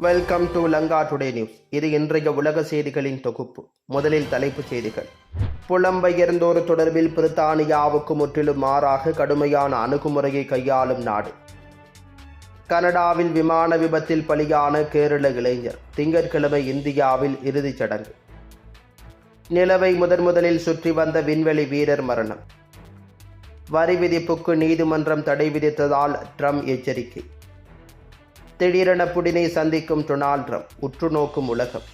Welcome to Lanka today news இது இன்றைய உலக செய்திகளின் தொகுப்பு. முதலில் தலைப்புச் செய்திகள். புலம்பெயர்ந்தோர் தொடர்பில் பிரித்தானியாவுக்கு முற்றிலும் மாறாக கடுமையான அணுகுமுறையை கையாளும் நாடு. கனடாவில் விமான விபத்தில் பலியான கேரள இளைஞர். திங்கட்கிழமை இந்தியாவில் இறுதிச் சடங்கு. நிலவை முதன் முதலில் சுற்றி வந்த விண்வெளி வீரர் மரணம். வரி விதிப்புக்கு நீதிமன்றம் தடை விதித்ததால் ட்ரம்ப் எச்சரிக்கை. திடீரென புடினை சந்திக்கும் டொனால்ட் ட்ரம்ப் உற்று நோக்கும் உலகம்.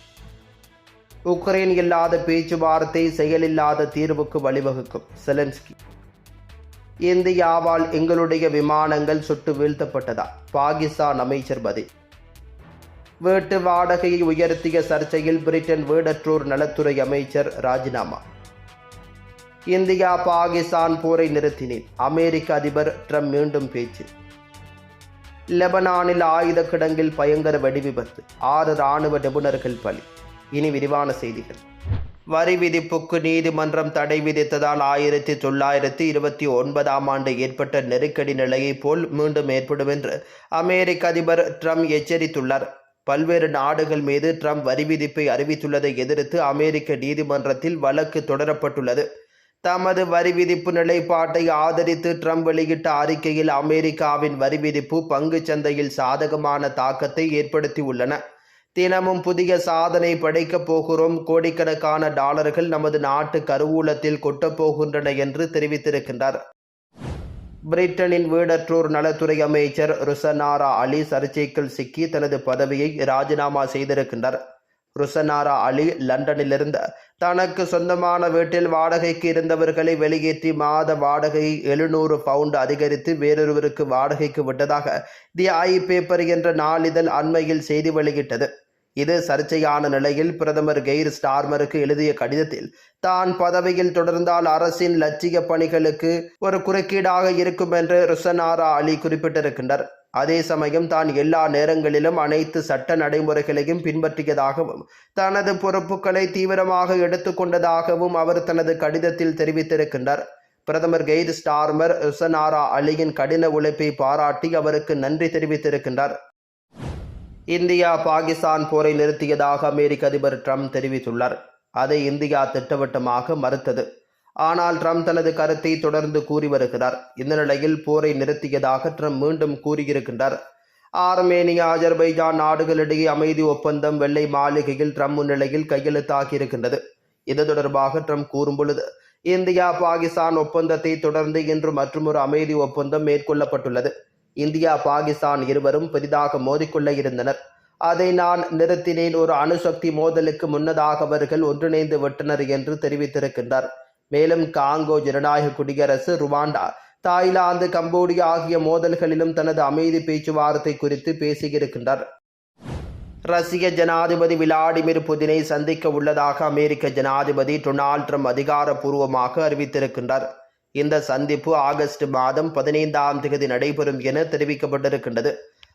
உக்ரைன் இல்லாத பேச்சுவார்த்தை செயலில்லாத தீர்வுக்கு வழிவகுக்கும் செலன்ஸ்கி. இந்தியாவால் எங்களுடைய விமானங்கள் சுட்டு வீழ்த்தப்பட்டதா? பாகிஸ்தான் அமைச்சர் பதில். வீட்டு வாடகையை உயர்த்திய சர்ச்சையில் பிரிட்டன் வீடற்றோர் நலத்துறை அமைச்சர் ராஜினாமா. இந்தியா பாகிஸ்தான் போரை நிறுத்தினேன் அமெரிக்க அதிபர் ட்ரம்ப் மீண்டும் பேச்சு. லெபனானில் ஆயுத கிடங்கில் பயங்கர வெடிவிபத்து ஆறு ராணுவ நிபுணர்கள் பலி. இனி விரிவான செய்திகள். வரி விதிப்புக்கு நீதிமன்றம் தடை விதித்ததால் ஆயிரத்தி தொள்ளாயிரத்தி இருபத்தி ஒன்பதாம் ஆண்டு ஏற்பட்ட நெருக்கடி நிலையைப் போல் மீண்டும் ஏற்படும் என்று அமெரிக்க அதிபர் ட்ரம்ப் எச்சரித்துள்ளார். பல்வேறு நாடுகள் மீது ட்ரம்ப் வரி விதிப்பை அறிவித்துள்ளதை எதிர்த்து அமெரிக்க நீதிமன்றத்தில் வழக்கு தொடரப்பட்டுள்ளது. தமது வரி விதிப்பு நிலைப்பாட்டை ஆதரித்து ட்ரம்ப் வெளியிட்ட அறிக்கையில் அமெரிக்காவின் வரி விதிப்பு சந்தையில் சாதகமான தாக்கத்தை ஏற்படுத்தியுள்ளன. தினமும் புதிய சாதனை படைக்கப் போகிறோம். கோடிக்கணக்கான டாலர்கள் நமது நாட்டு கருவூலத்தில் கொட்டப் போகின்றன என்று தெரிவித்திருக்கின்றார். பிரிட்டனின் வீடற்றோர் நலத்துறை அமைச்சர் ருசனாரா அலி சர்ச்சைக்குள் சிக்கி தனது பதவியை ராஜினாமா செய்திருக்கின்றார். ருசனாரா அலி லண்டனிலிருந்து தனக்கு சொந்தமான வீட்டில் வாடகைக்கு இருந்தவர்களை வெளியேற்றி மாத வாடகையை எழுநூறு பவுண்ட் அதிகரித்து வேறொருவருக்கு வாடகைக்கு விட்டதாக தி ஐ பேப்பர் என்ற நாளிதழ் அண்மையில் செய்தி வெளியிட்டது. இது சர்ச்சையான நிலையில் பிரதமர் கெய்ர் ஸ்டார்மருக்கு எழுதிய கடிதத்தில் தான் பதவியில் தொடர்ந்தால் அரசின் லட்சிய பணிகளுக்கு ஒரு குறுக்கீடாக இருக்கும் என்று ருசனாரா அலி குறிப்பிட்டிருக்கின்றார். அதே சமயம் தான் எல்லா நேரங்களிலும் அனைத்து சட்ட நடைமுறைகளையும் பின்பற்றியதாகவும் தனது பொறுப்புகளை தீவிரமாக எடுத்துக்கொண்டதாகவும் அவர் தனது கடிதத்தில் தெரிவித்திருக்கின்றார். பிரதமர் கெய்த் ஸ்டார்மர் ருசனாரா அலியின் கடின உழைப்பை பாராட்டி அவருக்கு நன்றி தெரிவித்திருக்கின்றார். இந்தியா பாகிஸ்தான் போரை நிறுத்தியதாக அமெரிக்க அதிபர் ட்ரம்ப் தெரிவித்துள்ளார். அதை இந்தியா திட்டவட்டமாக மறுத்தது. ஆனால் ட்ரம்ப் தனது கருத்தை தொடர்ந்து கூறி வருகிறார். இந்த நிலையில் போரை நிறுத்தியதாக ட்ரம்ப் மீண்டும் கூறியிருக்கின்றார். ஆர்மேனியா அஜர்பைஜான் நாடுகளிடையே அமைதி ஒப்பந்தம் வெள்ளை மாளிகையில் ட்ரம்ப் முன்னிலையில் கையெழுத்தாகியிருக்கின்றது. இது தொடர்பாக ட்ரம்ப் கூறும் பொழுது இந்தியா பாகிஸ்தான் ஒப்பந்தத்தை தொடர்ந்து இன்று மற்றொரு அமைதி ஒப்பந்தம் மேற்கொள்ளப்பட்டுள்ளது. இந்தியா பாகிஸ்தான் இருவரும் பெரிதாக மோதிக்கொள்ள இருந்தனர். அதை நான் நிறுத்தினேன். ஒரு அணுசக்தி மோதலுக்கு முன்னதாக அவர்கள் ஒன்றிணைந்து விட்டனர் என்று தெரிவித்திருக்கின்றார். மேலும் காங்கோ ஜனநாயக குடியரசு ருவாண்டா தாய்லாந்து கம்போடியா ஆகிய மோதல்களிலும் தனது அமைதி பேச்சுவார்த்தை குறித்து பேசியிருக்கின்றார். ரஷ்ய ஜனாதிபதி விளாடிமிர் புதினை சந்திக்க உள்ளதாக அமெரிக்க ஜனாதிபதி டொனால்ட் ட்ரம்ப் அதிகாரப்பூர்வமாக அறிவித்திருக்கின்றார். இந்த சந்திப்பு ஆகஸ்ட் மாதம் பதினைந்தாம் தேதி நடைபெறும் என தெரிவிக்கப்பட்டிருக்கின்றது.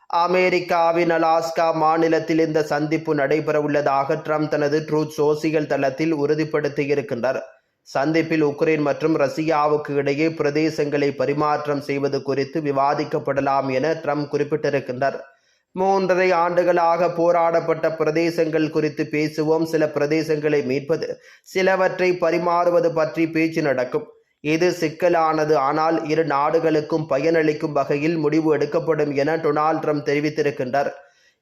அமெரிக்காவின் அலாஸ்கா மாநிலத்தில் இந்த சந்திப்பு நடைபெற உள்ளதாக ட்ரம்ப் தனது ட்ரூத் சோசியல் தளத்தில் உறுதிப்படுத்தியிருக்கின்றார். சந்திப்பில் உக்ரைன் மற்றும் ரஷ்யாவுக்கு இடையே பிரதேசங்களை பரிமாற்றம் செய்வது குறித்து விவாதிக்கப்படலாம் என ட்ரம்ப் குறிப்பிட்டிருக்கின்றார். மூன்றரை ஆண்டுகளாக போராடப்பட்ட பிரதேசங்கள் குறித்து பேசுவோம். சில பிரதேசங்களை மீட்பது சிலவற்றை பரிமாறுவது பற்றி பேச்சு நடக்கும். இது சிக்கலானது. ஆனால் இரு நாடுகளுக்கும் பயனளிக்கும் வகையில் முடிவு எடுக்கப்படும் என டொனால்ட் ட்ரம்ப் தெரிவித்திருக்கின்றார்.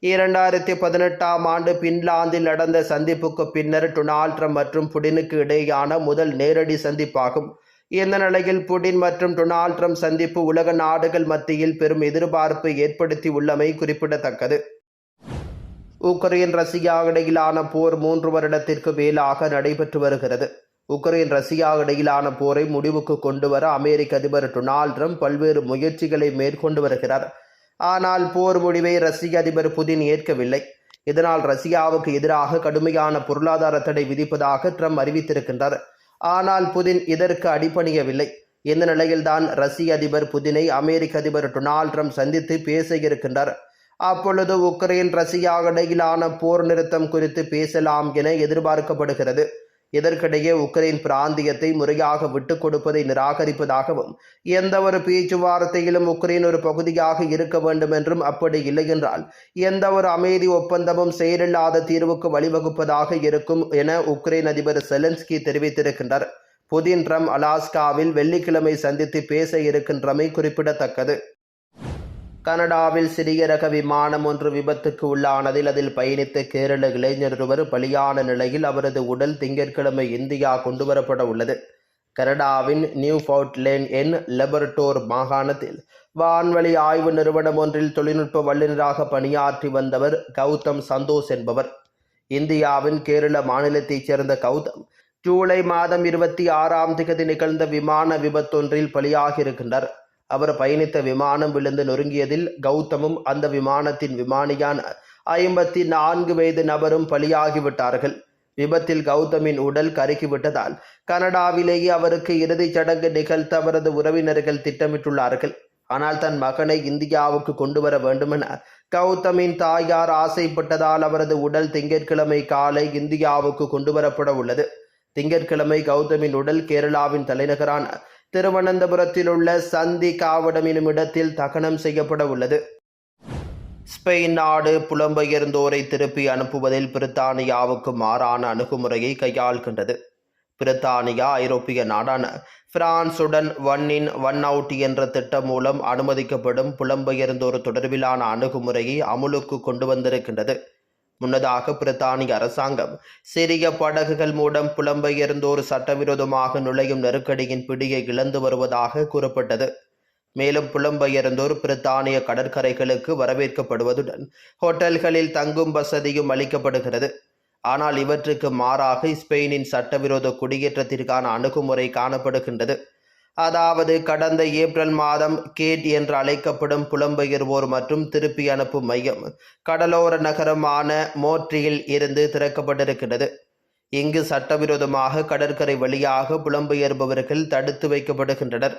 இரண்டாயிரத்தி பதினெட்டாம் ஆண்டு பின்லாந்தில் நடந்த சந்திப்புக்கு பின்னர் டொனால்ட் ட்ரம்ப் மற்றும் புடினுக்கு இடையேயான முதல் நேரடி சந்திப்பாகும். இந்த நிலையில் புடின் மற்றும் டொனால்ட் ட்ரம்ப் சந்திப்பு உலக நாடுகள் மத்தியில் பெரும் எதிர்பார்ப்பை ஏற்படுத்தி உள்ளமை குறிப்பிடத்தக்கது. உக்ரைன் ரஷ்யா இடையிலான போர் மூன்று வருடத்திற்கு மேலாக நடைபெற்று வருகிறது. உக்ரைன் ரஷ்யா இடையிலான போரை முடிவுக்கு கொண்டு வர அமெரிக்க அதிபர் டொனால்ட் ட்ரம்ப் பல்வேறு முயற்சிகளை மேற்கொண்டு வருகிறார். ஆனால் போர் முடிவை ரஷ்ய அதிபர் புதின் ஏற்கவில்லை. இதனால் ரஷ்யாவுக்கு எதிராக கடுமையான பொருளாதார தடை விதிப்பதாக ட்ரம்ப் அறிவித்திருக்கின்றார். ஆனால் புதின் இதற்கு அடிபணியவில்லை. இந்த நிலையில்தான் ரஷ்ய அதிபர் புதினை அமெரிக்க அதிபர் டொனால்ட் ட்ரம்ப் சந்தித்து பேச இருக்கின்றார் அப்பொழுது உக்ரைன் ரஷ்யா இடையிலான போர் நிறுத்தம் குறித்து பேசலாம் என எதிர்பார்க்கப்படுகிறது. இதற்கிடையே உக்ரைன் பிராந்தியத்தை முறையாக விட்டுக் கொடுப்பதை நிராகரிப்பதாகவும் எந்த ஒரு பேச்சுவார்த்தையிலும் உக்ரைன் ஒரு பகுதியாக இருக்க வேண்டும் என்றும் அப்படி இல்லையென்றால் எந்த ஒரு அமைதி ஒப்பந்தமும் செயலில்லாத தீர்வுக்கு வழிவகுப்பதாக இருக்கும் என உக்ரைன் அதிபர் செலன்ஸ்கி தெரிவித்திருக்கின்றார். புதின் ட்ரம் அலாஸ்காவில் வெள்ளிக்கிழமை சந்தித்து பேச இருக்கின்றமை குறிப்பிடத்தக்கது. கனடாவில் சிறிய ரக விமானம் ஒன்று விபத்துக்கு உள்ளானதில் அதில் பயணித்த கேரள இளைஞர் ஒருவர் பலியான நிலையில் அவரது உடல் திங்கட்கிழமை இந்தியா கொண்டுவரப்பட உள்ளது. கனடாவின் நியூ ஃபவுட்லேன் என் லெபர்டோர் மாகாணத்தில் வான்வழி ஆய்வு நிறுவனம் ஒன்றில் தொழில்நுட்ப வல்லுநராக பணியாற்றி வந்தவர் கௌதம் சந்தோஷ் என்பவர். இந்தியாவின் கேரள மாநிலத்தைச் சேர்ந்த கௌதம் ஜூலை மாதம் இருபத்தி ஆறாம் திகதி நிகழ்ந்த விமான விபத்தொன்றில் பலியாகியிருக்கின்றார். அவர் பயணித்த விமானம் விழுந்து நொறுங்கியதில் கௌதமும் அந்த விமானத்தின் விமானியான ஐம்பத்தி நான்கு வயது நபரும் பலியாகிவிட்டார்கள். விபத்தில் கௌதமின் உடல் கருகிவிட்டதால் கனடாவிலேயே அவருக்கு இறுதிச் சடங்கு நிகழ்த்த அவரது உறவினர்கள் திட்டமிட்டுள்ளார்கள். ஆனால் தன் மகனை இந்தியாவுக்கு கொண்டு வர வேண்டுமென கௌதமின் தாயார் ஆசைப்பட்டதால் அவரது உடல் திங்கட்கிழமை காலை இந்தியாவுக்கு கொண்டு வரப்பட உள்ளது. திங்கட்கிழமை கௌதமின் உடல் கேரளாவின் தலைநகரான திருவனந்தபுரத்தில் உள்ள சந்தி காவடம் எனும் இடத்தில் தகனம் செய்யப்பட உள்ளது. ஸ்பெயின் நாடு புலம்பெயர்ந்தோரை திருப்பி அனுப்புவதில் பிரித்தானியாவுக்கு மாறான அணுகுமுறையை கையாள்கின்றது. பிரித்தானியா ஐரோப்பிய நாடான பிரான்சுடன் ஒன் இன் ஒன் அவுட் என்ற திட்டம் மூலம் அனுமதிக்கப்படும் புலம்பெயர்ந்தோர் தொடர்பிலான அணுகுமுறையை அமுலுக்கு கொண்டு வந்திருக்கின்றது. முன்னதாக பிரித்தானிய அரசாங்கம் சிறிய படகுகள் மூலம் புலம்பெயர்ந்தோர் சட்டவிரோதமாக நுழையும் நெருக்கடியின் பிடியை இழந்து வருவதாக கூறப்பட்டது. மேலும் புலம்பெயர்ந்தோர் பிரித்தானிய கடற்கரைகளுக்கு வரவேற்கப்படுவதுடன் ஹோட்டல்களில் தங்கும் வசதியும் அளிக்கப்படுகிறது. ஆனால் இவற்றுக்கு மாறாக ஸ்பெயினின் சட்டவிரோத குடியேற்றத்திற்கான அணுகுமுறை காணப்படுகின்றது. அதாவது கடந்த ஏப்ரல் மாதம் கேட் என்று அழைக்கப்படும் புலம்பெயர்வோர் மற்றும் திருப்பி அனுப்பும் மையம் கடலோர நகரமான மோட்ரியில் இருந்து திறக்கப்பட்டிருக்கிறது இங்கு சட்டவிரோதமாக கடற்கரை வழியாக புலம்பெயர்பவர்கள் தடுத்து வைக்கப்படுகின்றனர்.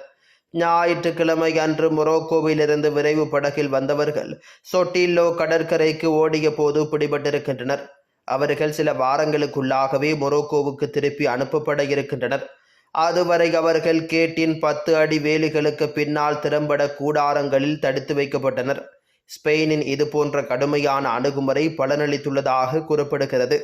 ஞாயிற்றுக்கிழமை அன்று மொரோக்கோவிலிருந்து விரைவு படகில் வந்தவர்கள் சொட்டில்லோ கடற்கரைக்கு ஓடிய போது பிடிபட்டிருக்கின்றனர். அவர்கள் சில வாரங்களுக்குள்ளாகவே மொரோக்கோவுக்கு திருப்பி அனுப்பப்பட இருக்கின்றனர். அதுவரை அவர்கள் கேட்டின் பத்து அடி வேலிகளுக்கு பின்னால் திறம்பட கூடாரங்களில் தடுத்து வைக்கப்பட்டனர். ஸ்பெயினின் இது போன்ற கடுமையான அணுகுமுறை பலனளித்துள்ளதாக கூறப்படுகிறது.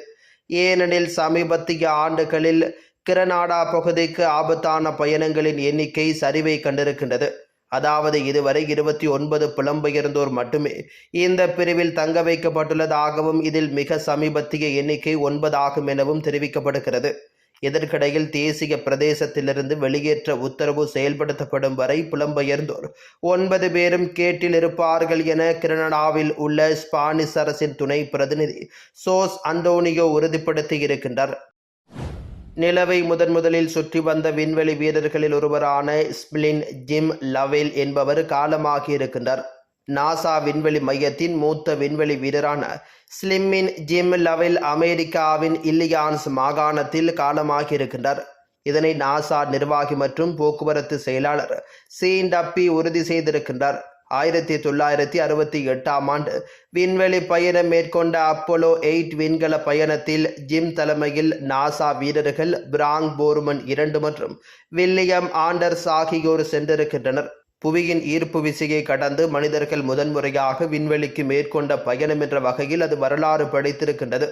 ஏனெனில் சமீபத்திய ஆண்டுகளில் கிரனாடா பகுதிக்கு ஆபத்தான பயணங்களின் எண்ணிக்கை சரிவை கண்டிருக்கின்றது. அதாவது இதுவரை இருபத்தி ஒன்பது புலம்பெயர்ந்தோர் மட்டுமே இந்த பிரிவில் தங்க வைக்கப்பட்டுள்ளதாகவும் இதில் மிக சமீபத்திய எண்ணிக்கை ஒன்பதாகும் எனவும் தெரிவிக்கப்படுகிறது. இதற்கிடையில் தேசிய பிரதேசத்திலிருந்து வெளியேற்ற உத்தரவு செயல்படுத்தப்படும் வரை புலம்பெயர்ந்தோர். ஒன்பது பேரும் கேட்டில் இருப்பார்கள் என கிரனடாவில் உள்ள ஸ்பானிஷ் அரசின் துணை பிரதிநிதி சோஸ் அந்தோனியோ உறுதிப்படுத்தி இருக்கின்றார். நிலவை முதன் முதலில் சுற்றி வந்த விண்வெளி வீரர்களில் ஒருவரான ஸ்பிளின் ஜிம் லவேல் என்பவர் காலமாகியிருக்கின்றார் நாசா விண்வெளி மையத்தின் மூத்த விண்வெளி வீரரான ஸ்லிம்மின் ஜிம் லவெல் அமெரிக்காவின் இல்லியான்ஸ் மாகாணத்தில் காலமாகியிருக்கின்றார். இதனை நாசா நிர்வாகி மற்றும் போக்குவரத்து செயலாளர் சீன் டப்பி உறுதி செய்திருக்கின்றார். ஆயிரத்தி தொள்ளாயிரத்தி அறுபத்தி எட்டாம் ஆண்டு விண்வெளி பயணம் மேற்கொண்ட அப்போலோ எயிட் விண்கல பயணத்தில் ஜிம் தலைமையில் நாசா வீரர்கள் பிராங் போர்மன் இரண்டு மற்றும் வில்லியம் ஆண்டர்ஸ் ஆகியோர் சென்றிருக்கின்றனர். புவியின் ஈர்ப்பு விசையை கடந்து மனிதர்கள் முதன்முறையாக விண்வெளிக்கு மேற்கொண்ட பயணம் என்ற வகையில் அது வரலாறு படைத்திருக்கின்றது.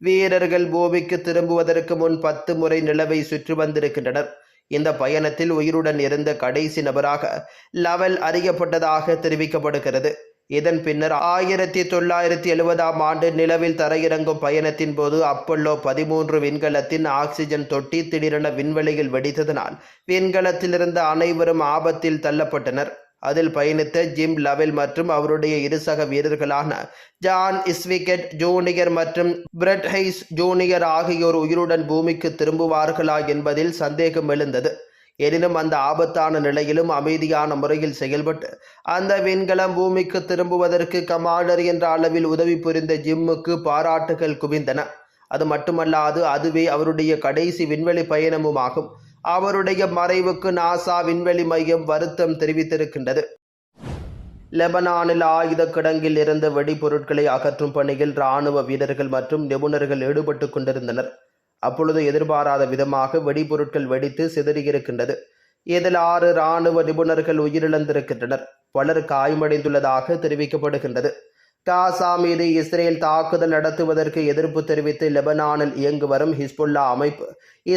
வீரர்கள் பூமிக்கு திரும்புவதற்கு முன் பத்து முறை நிலவை சுற்றி வந்திருக்கின்றனர். இந்த பயணத்தில் உயிருடன் இருந்த கடைசி நபராக லவல் அறியப்பட்டதாக தெரிவிக்கப்படுகிறது. இதன் பின்னர் ஆயிரத்தி தொள்ளாயிரத்தி எழுபதாம் ஆண்டு நிலவில் தரையிறங்கும் பயணத்தின் போது அப்பல்லோ பதிமூன்று விண்கலத்தின் ஆக்சிஜன் தொட்டி திடீரென விண்வெளியில் வெடித்ததனால் விண்கலத்திலிருந்த அனைவரும் ஆபத்தில் தள்ளப்பட்டனர். அதில் பயணித்த ஜிம் லவெல் மற்றும் அவருடைய இருசக வீரர்களான ஜான் இஸ்விகெட் ஜூனியர் மற்றும் பிரெட் ஹைஸ் ஜூனியர் ஆகியோர் உயிருடன் பூமிக்கு திரும்புவார்களா என்பதில் சந்தேகம் எழுந்தது. எனினும் அந்த ஆபத்தான நிலையிலும் அமைதியான முறையில் செயல்பட்டு அந்த விண்கலம் பூமிக்கு திரும்புவதற்கு கமாண்டர் என்ற அளவில் உதவி புரிந்த ஜிம்முக்கு பாராட்டுகள் குவிந்தன. அது மட்டுமல்லாது அதுவே அவருடைய கடைசி விண்வெளி பயணமும் ஆகும் அவருடைய மறைவுக்கு நாசா விண்வெளி மையம் வருத்தம் தெரிவித்திருக்கின்றது. லெபனானில் ஆயுத கிடங்கில் இருந்த வெடிபொருட்களை அகற்றும் பணியில் இராணுவ வீரர்கள் மற்றும் நிபுணர்கள் ஈடுபட்டு கொண்டிருந்தனர். அப்பொழுது எதிர்பாராத விதமாக வெடிபொருட்கள் வெடித்து சிதறியிருக்கின்றது. இதில் ஆறு இராணுவ நிபுணர்கள் உயிரிழந்திருக்கின்றனர். பலர் காயமடைந்துள்ளதாக தெரிவிக்கப்படுகின்றது. காசா மீது இஸ்ரேல் தாக்குதல் நடத்துவதற்கு எதிர்ப்பு தெரிவித்து லெபனானில் இயங்கு வரும் ஹிஸ்புல்லா அமைப்பு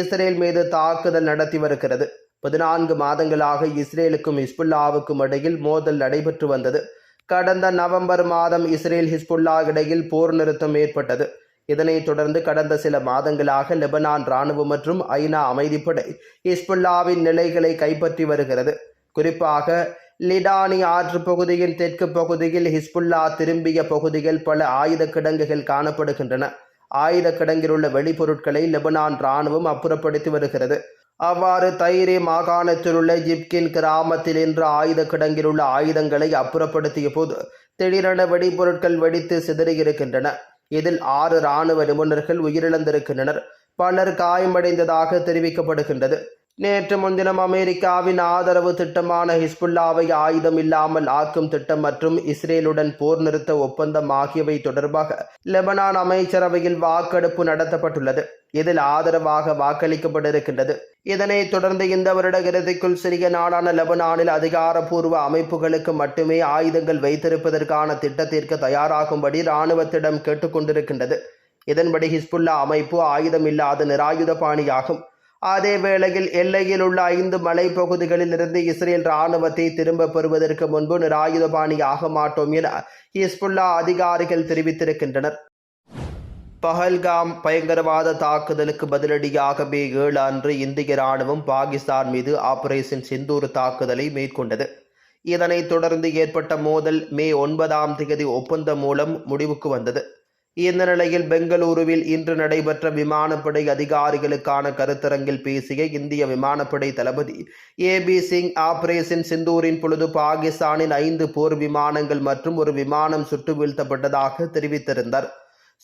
இஸ்ரேல் மீது தாக்குதல் நடத்தி வருகிறது. பதினான்கு மாதங்களாக இஸ்ரேலுக்கும் ஹிஸ்புல்லாவுக்கும் இடையில் மோதல் நடைபெற்று வந்தது. கடந்த நவம்பர் மாதம் இஸ்ரேல் ஹிஸ்புல்லா இடையில் போர் நிறுத்தம் ஏற்பட்டது. இதனைத் தொடர்ந்து கடந்த சில மாதங்களாக லெபனான் இராணுவம் மற்றும் ஐநா அமைதிப்படை ஹிஸ்புல்லாவின் நிலைகளை கைப்பற்றி வருகிறது. குறிப்பாக லிடானி ஆற்று பகுதியின் தெற்கு பகுதியில் ஹிஸ்புல்லா திரும்பிய பகுதியில் பல ஆயுத கிடங்குகள் காணப்படுகின்றன. ஆயுத கிடங்கிலுள்ள வெளிப்பொருட்களை வெடிபொருட்களை லெபனான் இராணுவம் அப்புறப்படுத்தி வருகிறது. அவ்வாறு தைரே மாகாணத்தில் உள்ள ஜிப்கின் கிராமத்தில் இன்று ஆயுத கிடங்கில் உள்ள ஆயுதங்களை அப்புறப்படுத்திய போது திடீரென வெடிபொருட்கள் வெடித்து சிதறியிருக்கின்றன. இதில் ஆறு இராணுவ நிபுணர்கள் உயிரிழந்திருக்கின்றனர். பலர் காயமடைந்ததாக தெரிவிக்கப்படுகின்றது. நேற்று முன்தினம் அமெரிக்காவின் ஆதரவு திட்டமான ஹிஸ்புல்லாவை ஆயுதம் இல்லாமல் ஆக்கும் திட்டம் மற்றும் இஸ்ரேலுடன் போர் நிறுத்த ஒப்பந்தம் ஆகியவை தொடர்பாக லெபனான் அமைச்சரவையில் வாக்கெடுப்பு நடத்தப்பட்டுள்ளது. இதில் ஆதரவாக வாக்களிக்கப்பட்டிருக்கின்றது. இதனைத் தொடர்ந்து இந்த வருட இறுதிக்குள் சிறிய நாடான லெபனானில் அதிகாரப்பூர்வ அமைப்புகளுக்கு மட்டுமே ஆயுதங்கள் வைத்திருப்பதற்கான திட்டத்திற்கு தயாராகும்படி இராணுவத்திடம் கேட்டுக்கொண்டிருக்கின்றது. இதன்படி ஹிஸ்புல்லா அமைப்பு ஆயுதம் இல்லாத நிராயுத பாணியாகும் அதே வேளையில் எல்லையில் உள்ள ஐந்து மலைப்பகுதிகளில் இருந்து இஸ்ரேல் ராணுவத்தை திரும்ப பெறுவதற்கு முன்பு நிராயுதபாணி ஆக மாட்டோம் என ஹிஸ்புல்லா அதிகாரிகள் தெரிவித்திருக்கின்றனர். பஹல்காம் பயங்கரவாத தாக்குதலுக்கு பதிலடியாகவே ஏழு அன்று இந்திய ராணுவம் பாகிஸ்தான் மீது ஆபரேஷன் சிந்தூர் தாக்குதலை மேற்கொண்டது. இதனைத் தொடர்ந்து ஏற்பட்ட மோதல் மே ஒன்பதாம் தேதி ஒப்பந்தம் மூலம் முடிவுக்கு வந்தது. இந்த நிலையில் பெங்களூருவில் இன்று நடைபெற்ற விமானப்படை அதிகாரிகளுக்கான கருத்தரங்கில் பேசிய இந்திய விமானப்படை தளபதி ஏ பி சிங் ஆபரேஷன் சிந்தூரின் பொழுது பாகிஸ்தானின் ஐந்து போர் விமானங்கள் மற்றும் ஒரு விமானம் சுட்டு வீழ்த்தப்பட்டதாக தெரிவித்திருந்தார்.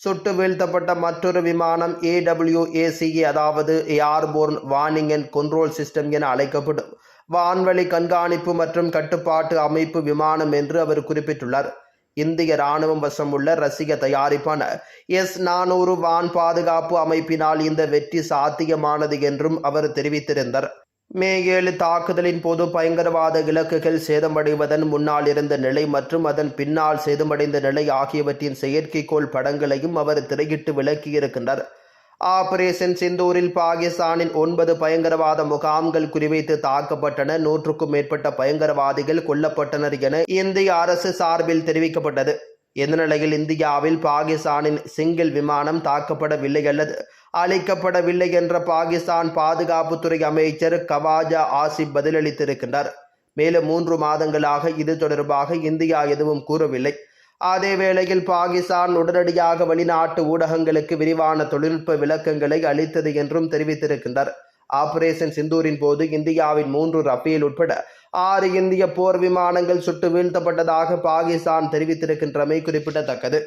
சுட்டு வீழ்த்தப்பட்ட மற்றொரு விமானம் ஏடபிள்யூஏசிஏ அதாவது airborne warning and control system என அழைக்கப்படும். வான்வழி கண்காணிப்பு மற்றும் கட்டுப்பாட்டு அமைப்பு விமானம் என்று அவர் குறிப்பிட்டுள்ளார். இந்திய ராணுவம் வசம் உள்ள ரசிக தயாரிப்பான எஸ் நானூறு வான் பாதுகாப்பு அமைப்பினால் இந்த வெற்றி சாத்தியமானது என்றும் அவர் தெரிவித்திருந்தார். மே ஏழு தாக்குதலின் போது பயங்கரவாத இலக்குகள் சேதமடைவதன் முன்னால் இருந்த நிலை மற்றும் அதன் பின்னால் சேதமடைந்த நிலை ஆகியவற்றின் செயற்கைக்கோள் படங்களையும் அவர் திரையிட்டு விளக்கியிருக்கின்றார். ஆபரேஷன் சிந்தூரில் பாகிஸ்தானின் ஒன்பது பயங்கரவாத முகாம்கள் குறிவைத்து தாக்கப்பட்டன. நூற்றுக்கும் மேற்பட்ட பயங்கரவாதிகள் கொல்லப்பட்டனர் என இந்திய அரசு சார்பில் தெரிவிக்கப்பட்டது. இந்த நிலையில் இந்தியாவில் பாகிஸ்தானின் சிங்கிள் விமானம் தாக்கப்படவில்லை அல்லது அழிக்கப்படவில்லை என்ற பாகிஸ்தான் பாதுகாப்புத்துறை அமைச்சர் கவாஜா ஆசிப் பதிலளித்திருக்கின்றார். மேலும் மூன்று மாதங்களாக இது தொடர்பாக இந்தியா எதுவும் கூறவில்லை. அதே வேளையில் பாகிஸ்தான் உடனடியாக வெளிநாட்டு ஊடகங்களுக்கு விரிவான தொழில்நுட்ப விளக்கங்களை அளித்தது என்றும் தெரிவித்திருக்கின்றார் ஆபரேஷன் சிந்தூரின் போது இந்தியாவின் மூன்று ரஃபேல் உட்பட ஆறு இந்திய போர் விமானங்கள் சுட்டு வீழ்த்தப்பட்டதாக பாகிஸ்தான் தெரிவித்திருக்கின்றமை குறிப்பிடத்தக்கது.